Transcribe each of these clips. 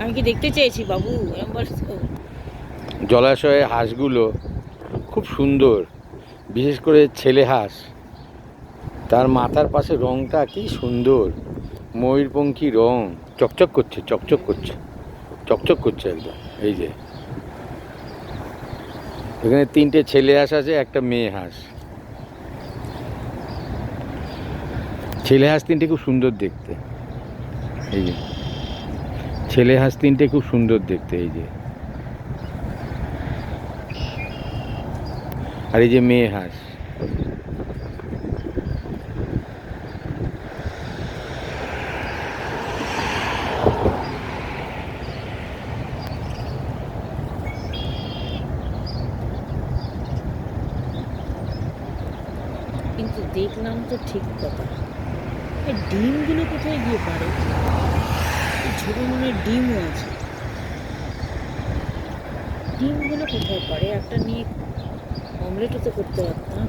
আমি কি দেখতে চেয়েছি, বাবু? জলাশয়ে হাঁসগুলো খুব সুন্দর, বিশেষ করে ছেলে হাঁস। তার মাথার পাশে রংটা কি সুন্দর, ময়ূরপঙ্খী রং। চকচক করছে চকচক করছে চকচক করছে একদম, এই যে। এখানে তিনটে ছেলে হাঁস আছে, একটা মেয়ে হাঁস। ছেলে হাঁস তিনটে খুব সুন্দর দেখতে, এই যে। ছেলে হাঁস তিনটে খুব সুন্দর দেখতে, এই যে। আর এই যে মেয়ে হাঁস। কিন্তু দেখলাম তো ঠিক কথা। ডিমগুলো কোথায় গিয়ে পারে ছোট মনে ডিমও আছে। ডিমগুলো কোথায় পারে একটা নিয়ে অমলেটও তো করতে পারতাম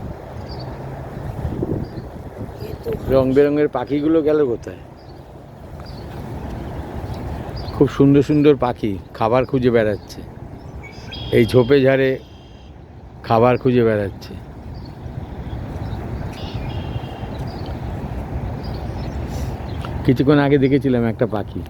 রং বেরঙের পাখিগুলো গেল কোথায়? খুব সুন্দর সুন্দর পাখি খাবার খুঁজে বেড়াচ্ছে। এই ঝোপে ঝাড়ে খাবার খুঁজে বেড়াচ্ছে। কিছুক্ষণ আগে দেখেছিলাম একটা পাখি।